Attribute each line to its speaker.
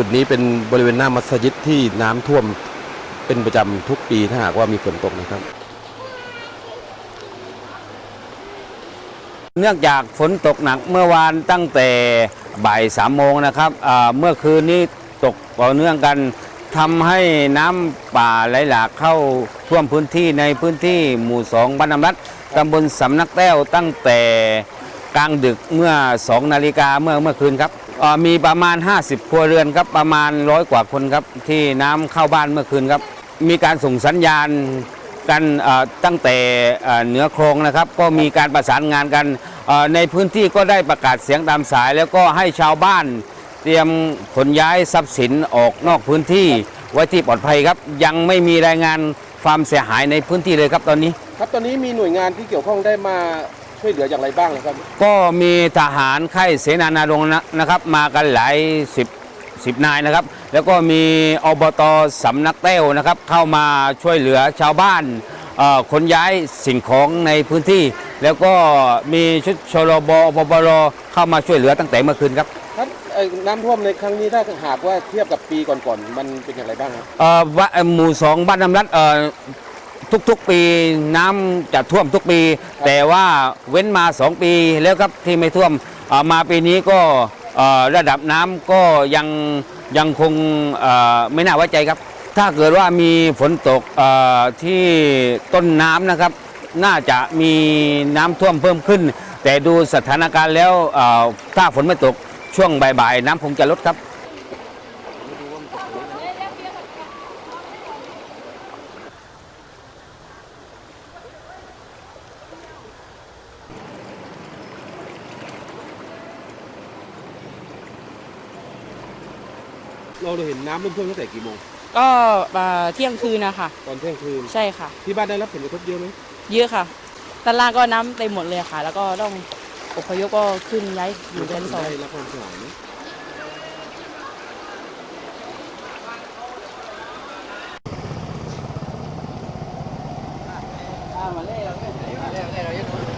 Speaker 1: จุดนี้เป็นบริเวณหน้ามัสยิดที่น้ำท่วมเป็นประจำทุกปีถ้าหากว่ามีฝนตกนะครับ
Speaker 2: เนื่องจากฝนตกหนักเมื่อวานตั้งแต่บ่ายสามโมงนะครับเมื่อคืนนี้ตกต่อเนื่องกันทำให้น้ำป่าไหลหลากเข้าท่วมพื้นที่ในพื้นที่หมู่สองบ้านน้ำรัดตำบลสำนักแต้วตั้งแต่กลางดึกเมื่อ2นาฬิกาเมื่อเมื่อคืนครับ มีประมาณ 50 ครัวเรือนครับประมาณร้อยกว่าคนครับที่น้ำเข้าบ้านเมื่อคืนครับ มีการส่งสัญญาณกันตั้งแต่เหนือโครงนะครับ ก็มีการประสานงานกันในพื้นที่ก็ได้ประกาศเสียงตามสาย แล้วก็ให้ชาวบ้านเตรียมขนย้ายทรัพย์สินออกนอกพื้นที่ไว้ที่ปลอดภัยครับ ยังไม่มีรายงานความเสียหายในพื้นที่เลยครับตอนนี้
Speaker 1: ครับตอนนี้มีหน่วยงานที่เกี่ยวข้องได้มา ช่วยเหลืออย่างไรบ้างนะครับ
Speaker 2: ก็มีทหารค่ายเสนานารงค์นะนะครับ มากันหลายสิบสิบนายนะครับ แล้วก็มีอบตสำนักเต้วนะครับ เข้ามาช่วยเหลือชาวบ้านเอ่อขนย้ายสิ่งของในพื้นที่ แล้วก็มีชุดชลบปปรเข้ามาช่วยเหลือตั้งแต่เมื่อคืนครับ
Speaker 1: ครับเอ่อน้ำท่วมในครั้งนี้ถ้าหากว่าเทียบกับปีก่อนๆมันเป็นอย่างไรบ้างครับ
Speaker 2: เอ่อวะเอ่อหมู่สองบ้านน้ำรัดเอ่อ ทุกๆปีน้ำจะท่วมทุกปี แต่ว่าเว้นมา 2 ปีแล้วครับที่ไม่ท่วมเอ่อมาปีนี้ก็เอ่อระดับน้ำก็ยังยังคงเอ่อไม่น่าไว้ใจครับ ถ้าเกิดว่ามีฝนตกเอ่อที่ต้นน้ำนะครับ น่าจะมีน้ำท่วมเพิ่มขึ้น แต่ดูสถานการณ์แล้วเอ่อถ้าฝนไม่ตกช่วงบ่ายๆน้ำคงจะลดครับ
Speaker 1: เราเห็นน้ำเริ่มท่วมตั้งแต่กี่โมง
Speaker 3: ก็อ่าเที่ยงคืนนะคะ
Speaker 1: ตอนเที่ยงคืน
Speaker 3: ใช่ค่ะ
Speaker 1: ที่บ้านได้รับผลกระทบเยอะไหม
Speaker 3: เยอะค่ะด้านล่างก็น้ำเต็มหมดเลยค่ะ แล้วก็ต้องอพยพก็ขึ้นย้ายอยู่ชั้นสอง
Speaker 1: ได้รับความเสียหายไหม
Speaker 2: มาเล่เราเล่มาเล่เราเล่เรา